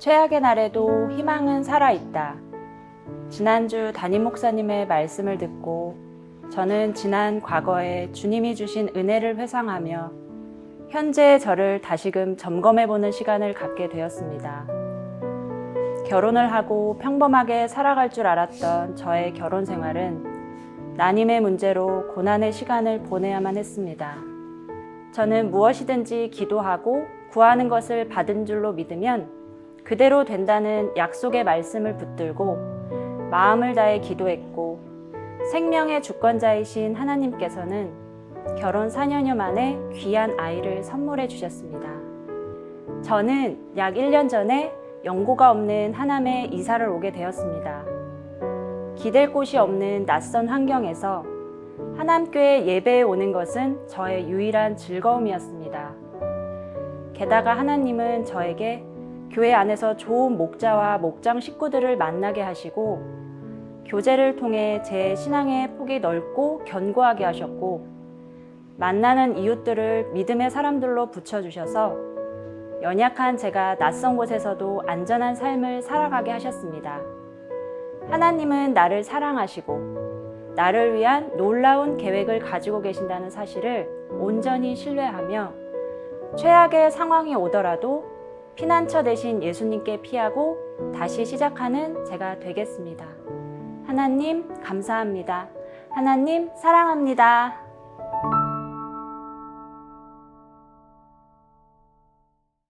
최악의 날에도 희망은 살아있다. 지난주 담임 목사님의 말씀을 듣고 저는 지난 과거에 주님이 주신 은혜를 회상하며 현재의 저를 다시금 점검해 보는 시간을 갖게 되었습니다. 결혼을 하고 평범하게 살아갈 줄 알았던 저의 결혼 생활은 난임의 문제로 고난의 시간을 보내야만 했습니다. 저는 무엇이든지 기도하고 구하는 것을 받은 줄로 믿으면 그대로 된다는 약속의 말씀을 붙들고 마음을 다해 기도했고 생명의 주권자이신 하나님께서는 결혼 4년여 만에 귀한 아이를 선물해 주셨습니다. 저는 약 1년 전에 연고가 없는 하남에 이사를 오게 되었습니다. 기댈 곳이 없는 낯선 환경에서 하남교회 예배에 오는 것은 저의 유일한 즐거움이었습니다. 게다가 하나님은 저에게 교회 안에서 좋은 목자와 목장 식구들을 만나게 하시고 교제를 통해 제 신앙의 폭이 넓고 견고하게 하셨고 만나는 이웃들을 믿음의 사람들로 붙여주셔서 연약한 제가 낯선 곳에서도 안전한 삶을 살아가게 하셨습니다. 하나님은 나를 사랑하시고 나를 위한 놀라운 계획을 가지고 계신다는 사실을 온전히 신뢰하며 최악의 상황이 오더라도 피난처 대신 예수님께 피하고 다시 시작하는 제가 되겠습니다. 하나님, 감사합니다. 하나님, 사랑합니다.